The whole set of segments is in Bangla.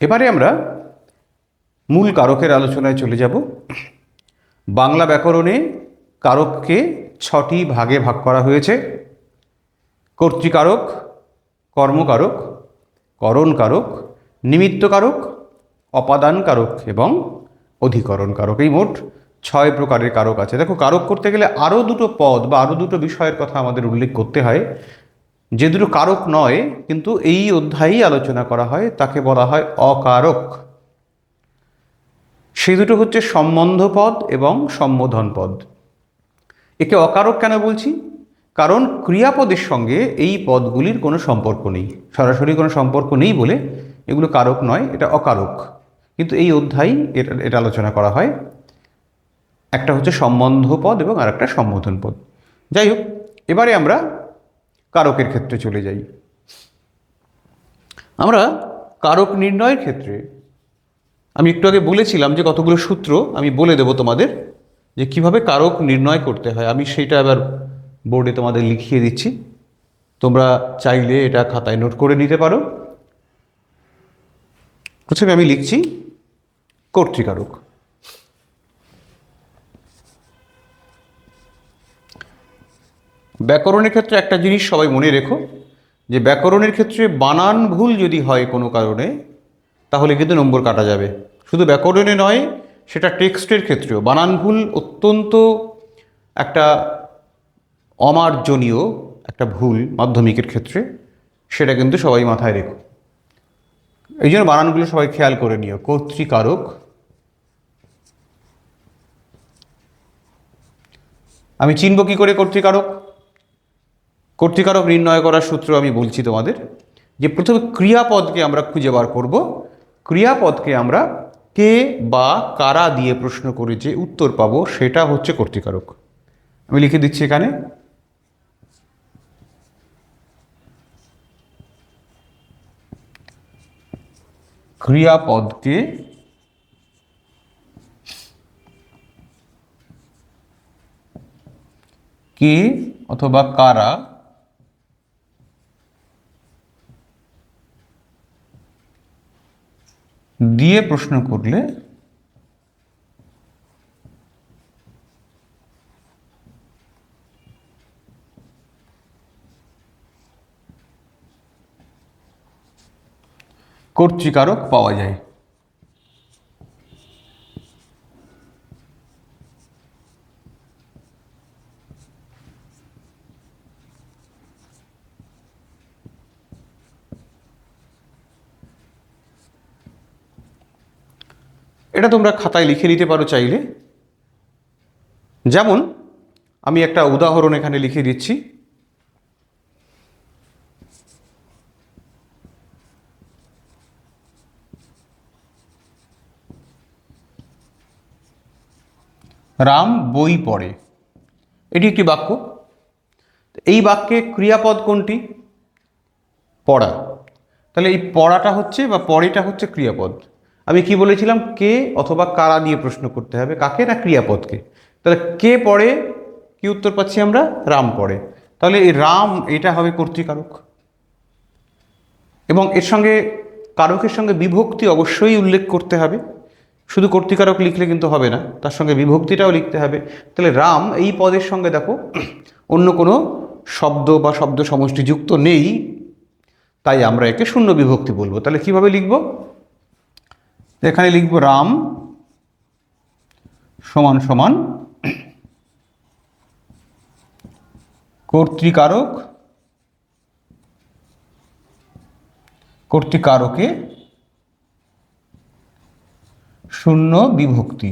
এবারে আমরা মূল কারকের আলোচনায় চলে যাব। বাংলা ব্যাকরণে কারককে ছটি ভাগে ভাগ করা হয়েছে। কর্তৃকারক, কর্মকারক, করণকারক, নিমিত্তকারক, অপাদানকারক এবং অধিকরণ কারক এই মোট ছয় প্রকারের কারক আছে। দেখো, কারক করতে গেলে আরও দুটো পদ বা আরও দুটো বিষয়ের কথা আমাদের উল্লেখ করতে হয়। যে দুটো কারক নয়, কিন্তু এই অধ্যায়েই আলোচনা করা হয়, তাকে বলা হয় অকারক। সেই দুটো হচ্ছে সম্বন্ধ পদ এবং সম্বোধন পদ একে অকারক কেন বলছি? কারণ ক্রিয়াপদের সঙ্গে এই পদগুলির কোনো সম্পর্ক নেই। সরাসরি কোনো সম্পর্ক নেই বলে এগুলো কারক নয়, এটা অকারক। কিন্তু এই অধ্যায় এটা এটা আলোচনা করা হয়। একটা হচ্ছে সম্বন্ধ পদ এবং আর একটা সম্বোধন পদ যাই হোক, এবারে আমরা কারকের ক্ষেত্রে চলে যাই। আমরা কারক নির্ণয়ের ক্ষেত্রে, আমি একটু আগে বলেছিলাম যে কতগুলো সূত্র আমি বলে দেব তোমাদের, যে কীভাবে কারক নির্ণয় করতে হয়। আমি সেইটা এবার বোর্ডে তোমাদের লিখিয়ে দিচ্ছি। তোমরা চাইলে এটা খাতায় নোট করে নিতে পারো। প্রথমে আমি লিখছি কর্তৃকারক। ব্যাকরণের ক্ষেত্রে একটা জিনিস সবাই মনে রেখো, যে ব্যাকরণের ক্ষেত্রে বানান ভুল যদি হয় কোনো কারণে, তাহলে কিন্তু নম্বর কাটা যাবে। শুধু ব্যাকরণে নয়, সেটা টেক্সটের ক্ষেত্রেও। বানান ভুল অত্যন্ত একটা অমার্জনীয় একটা ভুল মাধ্যমিকের ক্ষেত্রে, সেটা কিন্তু সবাই মাথায় রেখো। এই জন্য বানানগুলো সবাই খেয়াল করে নিও। কর্তৃকারক। আমি চিনব কী করে কর্তৃকারক? কর্তৃকারক নির্ণয় করার সূত্র আমি বলছি তোমাদের যে প্রথমে ক্রিয়াপদকে আমরা খুঁজে বার করব। ক্রিয়াপদকে আমরা কে বা কারা দিয়ে প্রশ্ন করে যে উত্তর পাবো সেটা হচ্ছে কর্তৃকারক। আমি লিখে দিচ্ছি এখানে। ক্রিয়াপদকে কে অথবা কারা দিয়ে প্রশ্ন করলে কর্তৃকারক পাওয়া যায়। এটা তোমরা খাতায় লিখে নিতে পারো চাইলে। যেমন, আমি একটা উদাহরণ এখানে লিখে দিচ্ছি। রাম বই পড়ে। এটি একটি বাক্য। এই বাক্যে ক্রিয়াপদ কোনটি? পড়া। তাহলে এই পড়াটা হচ্ছে বা পড়েটা হচ্ছে ক্রিয়াপদ। আমি কি বলেছিলাম? কে অথবা কারা দিয়ে প্রশ্ন করতে হবে? কাকে না ক্রিয়াপদকে? তাহলে কে পড়ে? কি উত্তর পাচ্ছি আমরা? রাম পড়ে। তাহলে এই রাম, এটা হবে কর্তৃকারক। এবং এর সঙ্গে কারকের সঙ্গে বিভক্তি অবশ্যই উল্লেখ করতে হবে। শুধু কর্তৃকারক লিখলে কিন্তু হবে না, তার সঙ্গে বিভক্তিটাও লিখতে হবে। তাহলে রাম এই পদের সঙ্গে দেখো, অন্য কোনো শব্দ বা শব্দ সমষ্টি যুক্ত নেই, তাই আমরা একে শূন্য বিভক্তি বলব। তাহলে কীভাবে লিখব? এখানে লিখব রাম সমান সমান কর্তৃকারক কর্তৃকারকে শূন্য বিভক্তি।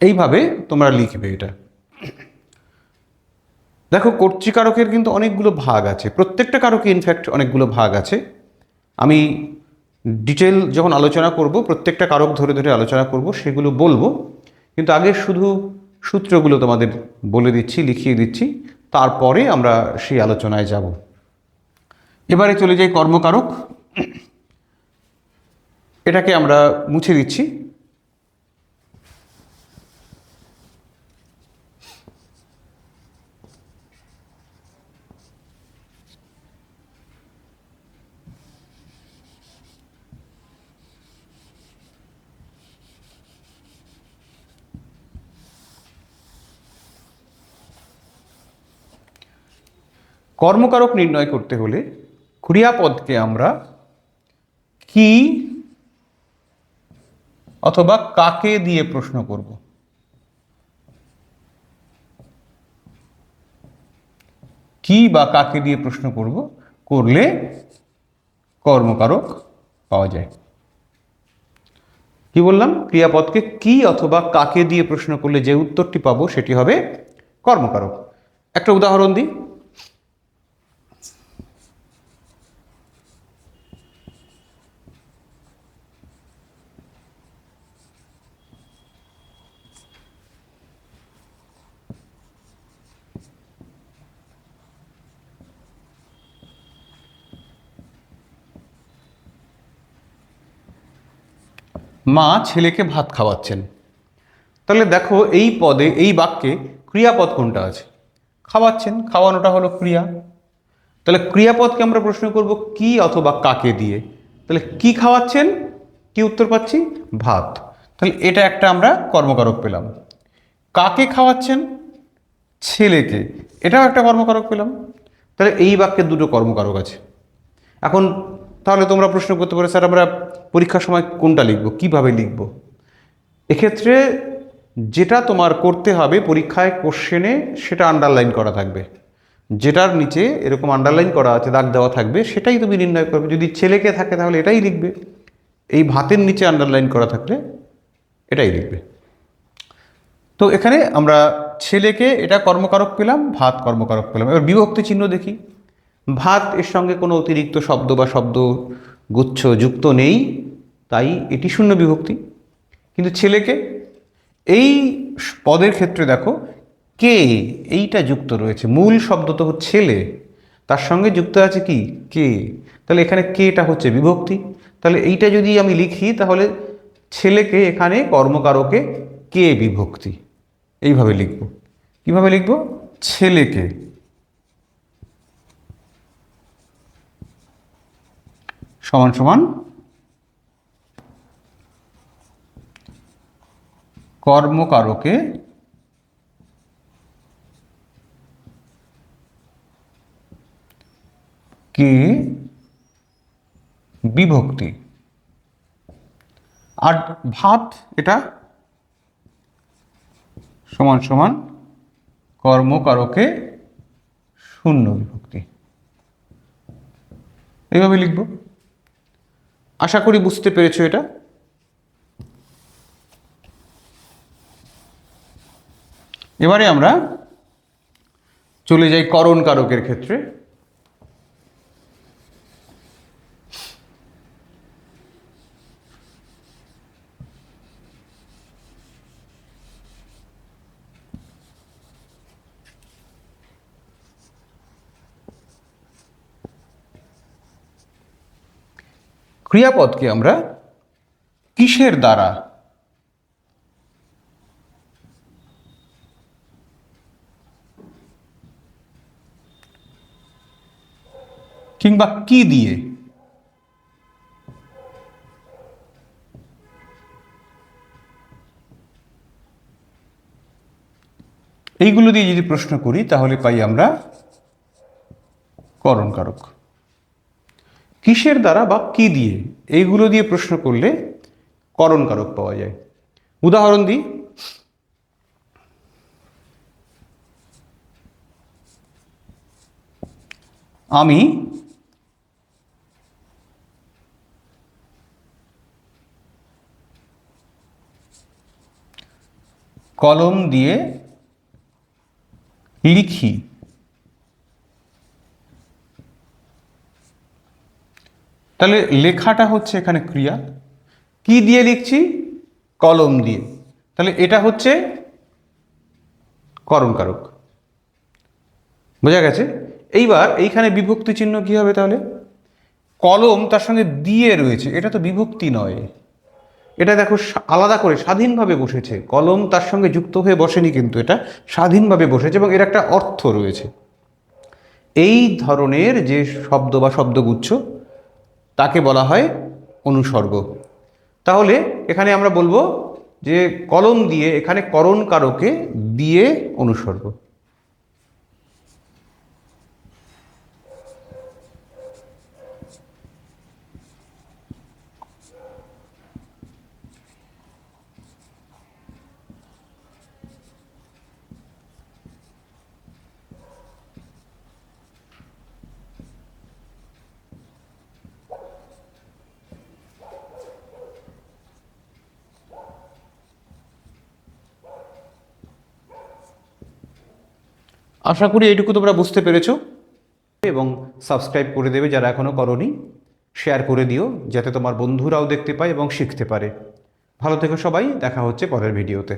এইভাবে তোমরা লিখবে এটা। দেখো, কর্তৃকারকের কিন্তু অনেকগুলো ভাগ আছে। প্রত্যেকটা কারকে ইনফ্যাক্ট অনেকগুলো ভাগ আছে। আমি ডিটেল যখন আলোচনা করব, প্রত্যেকটা কারক ধরে ধরে আলোচনা করব, সেগুলো বলব। কিন্তু আগে শুধু সূত্রগুলো তোমাদের বলে দিচ্ছি, লিখিয়ে দিচ্ছি। তারপরে আমরা সেই আলোচনায় যাব। এবারে চলে যাই কর্মকারক। এটাকে আমরা মুছে দিচ্ছি। কর্মকারক নির্ণয় করতে হলে ক্রিয়াপদকে আমরা কি অথবা কাকে দিয়ে প্রশ্ন করব? কি বা কাকে দিয়ে প্রশ্ন করব? করলে কর্মকারক পাওয়া যায়। কি বললাম? ক্রিয়াপদকে কি অথবা কাকে দিয়ে প্রশ্ন করলে যে উত্তরটি পাবো সেটি হবে কর্মকারক। একটা উদাহরণ দিই। মা ছেলেকে ভাত খাওয়াচ্ছেন। তাহলে দেখো এই পদে, এই বাক্যে ক্রিয়াপদ কোনটা আছে? খাওয়াচ্ছেন, খাওয়ানোটা হলো ক্রিয়া। তাহলে ক্রিয়াপদকে আমরা প্রশ্ন করব, কি অথবা কাকে দিয়ে? তাহলে কি খাওয়াচ্ছেন? কি উত্তর পাচ্ছি? ভাত। তাহলে এটা একটা আমরা কর্মকারক পেলাম। কাকে খাওয়াচ্ছেন? ছেলেকে। এটাও একটা কর্মকারক পেলাম। তাহলে এই বাক্যের দুটো কর্মকারক আছে। এখন তাহলে তোমরা প্রশ্ন করতে পারো, স্যার, আমরা পরীক্ষার সময় কোনটা লিখব? কীভাবে লিখব? এক্ষেত্রে যেটা তোমার করতে হবে পরীক্ষায় কোশ্চেনে সেটা আন্ডারলাইন করা থাকবে। যেটার নিচে এরকম আন্ডারলাইন করা আছে, দাগ দেওয়া থাকবে, সেটাই তুমি নির্ণয় করবে। যদি ছেলেকে থাকে, তাহলে এটাই লিখবে। এই ভাতের নিচে আন্ডারলাইন করা থাকলে এটাই লিখবে। তো এখানে আমরা ছেলেকে এটা কর্মকারক পেলাম, ভাত কর্মকারক পেলাম। এবার বিভক্তি চিহ্ন দেখি। ভাত এর সঙ্গে কোনো অতিরিক্ত শব্দ বা শব্দ গুচ্ছ যুক্ত নেই, তাই এটি শূন্য বিভক্তি। কিন্তু ছেলেকে এই পদের ক্ষেত্রে দেখো, কে এইটা যুক্ত রয়েছে? মূল শব্দ তো ছেলে। তার সঙ্গে যুক্ত আছে কি? কে। তাহলে এখানে কেটা হচ্ছে বিভক্তি। তাহলে এইটা যদি আমি লিখি, তাহলে ছেলেকে এখানে কর্মকারকে কে বিভক্তি? এইভাবে লিখব। কীভাবে লিখব? ছেলেকে। সমান সমান কর্মকারকে কে বিভক্তি। আর ভাত এটা সমান সমান কর্মকারকে শূন্য বিভক্তি। এইভাবে লিখব। আশা করি বুঝতে পেরেছ এটা? এবারে আমরা চলে যাই করণ কারকের ক্ষেত্রে। ক্রিয়াপদকে আমরা কিসের দ্বারা কিংবা কি দিয়ে? এইগুলো দিয়ে যদি প্রশ্ন করি, তাহলে পাই আমরা করণ কারক কিসের দ্বারা বা কি দিয়ে? এইগুলো দিয়ে প্রশ্ন করলে করণ কারক পাওয়া যায়। উদাহরণ দিই। আমি কলম দিয়ে লিখি। তাহলে লেখাটা হচ্ছে এখানে ক্রিয়া। কি দিয়ে লিখছি? কলম দিয়ে। তাহলে এটা হচ্ছে করণকারক বোঝা গেছে? এইবার এইখানে বিভক্তি চিহ্ন কি হবে তাহলে? কলম তার সঙ্গে দিয়ে রয়েছে। এটা তো বিভক্তি নয়। এটা দেখো আলাদা করে স্বাধীনভাবে বসেছে। কলম তার সঙ্গে যুক্ত হয়ে বসেনি কিন্তু এটা স্বাধীনভাবে বসেছে এবং এর একটা অর্থ রয়েছে। এই ধরনের যে শব্দ বা শব্দগুচ্ছ তাকে বলা হয় অনুসর্গ। তাহলে এখানে আমরা বলব যে কলম দিয়ে, এখানে করণ কারকে দিয়ে অনুসর্গ। আশা করি এইটুকু তোমরা বুঝতে পেরেছ। এবং সাবস্ক্রাইব করে দেবে যারা এখনও করনি শেয়ার করে দিও, যাতে তোমার বন্ধুরাও দেখতে পায় এবং শিখতে পারে। ভালো থেকো সবাই, দেখা হচ্ছে পরের ভিডিওতে